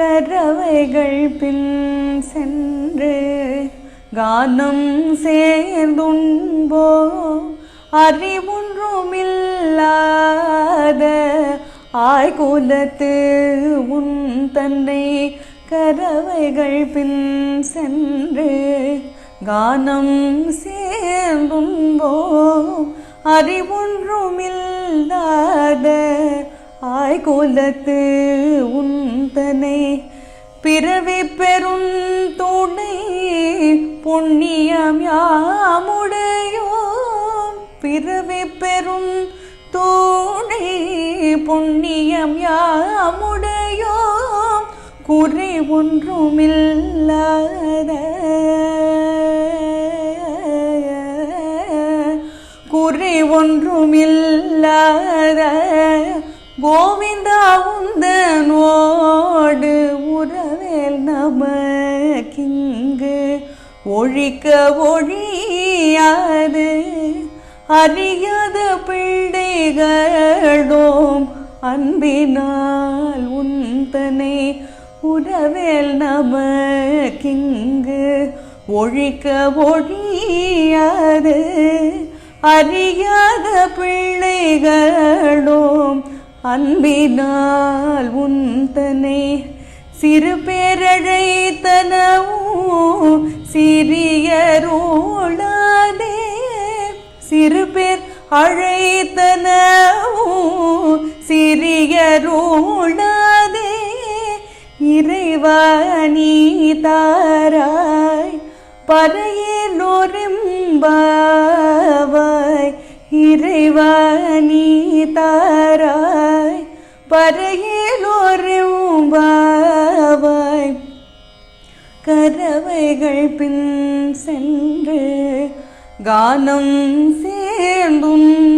கரவைகள் பின் சென்று கானம் சேர்ந்துண்போ. அறிவொன்றுமில்லாத ஆய்குலத்து உன் தன்னை கரவைகள் பின் சென்று கானம் சேர்ந்துண்போ. அறிவொன்றுமில்லாத ஆய்கோலத்து உந்தனை பிறவி பெரும் துணை புண்ணியம் யாமுடையோம். பிறவி பெரும் துணை புண்ணியம் யாமுடையோம். குறை ஒன்றுமில்லாத குறை ஒன்றுமில்லாத கோவிந்தா உந்தனோடு உறவேல் நமக்கிங்கு. ஒழிக்க ஒழியாது அறியாத பிள்ளைகளோம் அன்பினால் உந்தனை உறவேல் நமக்கிங்கு. ஒழிக்க ஒழியாது அறியாத பிள்ளைகளோம் அன்பினால் உந்தனை சிறு பேரழைத்தனவோ சிறியரோளாதே சிறு பேர் அழைத்தனவும் சிறியரோளாதே நீ தாராய். பறையிலோரிம்பாவாய் இறைவா நீ தாராய் பறையலோரெம்பாவாய் கரவைகள் பின் சென்று கானம் சேர்ந்துன்போ